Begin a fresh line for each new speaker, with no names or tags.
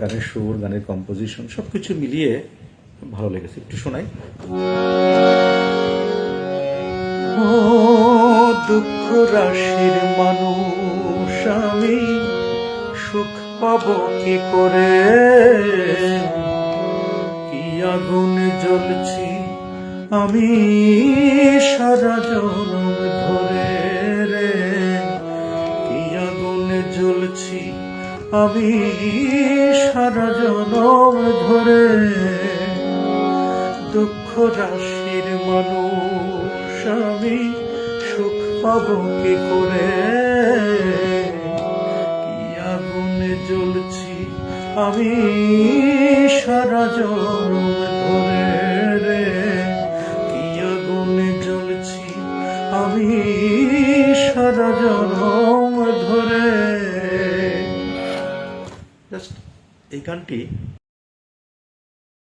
গানের সুর, গানের কম্পোজিশন সব কিছু মিলিয়ে ভালো লেগেছে। একটু শোনাই। দুঃখ রাশির মানুষ, আমি সুখ পাব কি করে? কি আগুন জ্বলছি আমি সারা জনম ধরে রে? কি আগুন জ্বলছি আমি সারা জনম ধরে। দুঃখ রাশির মানুষ, আমি সুখ পাব কি করে? কি আগুনে জ্বলছি আমি সারা জনম ধরে রে? কি আগুনে জ্বলছি আমি সারা জনম জাস্ট এই গানটি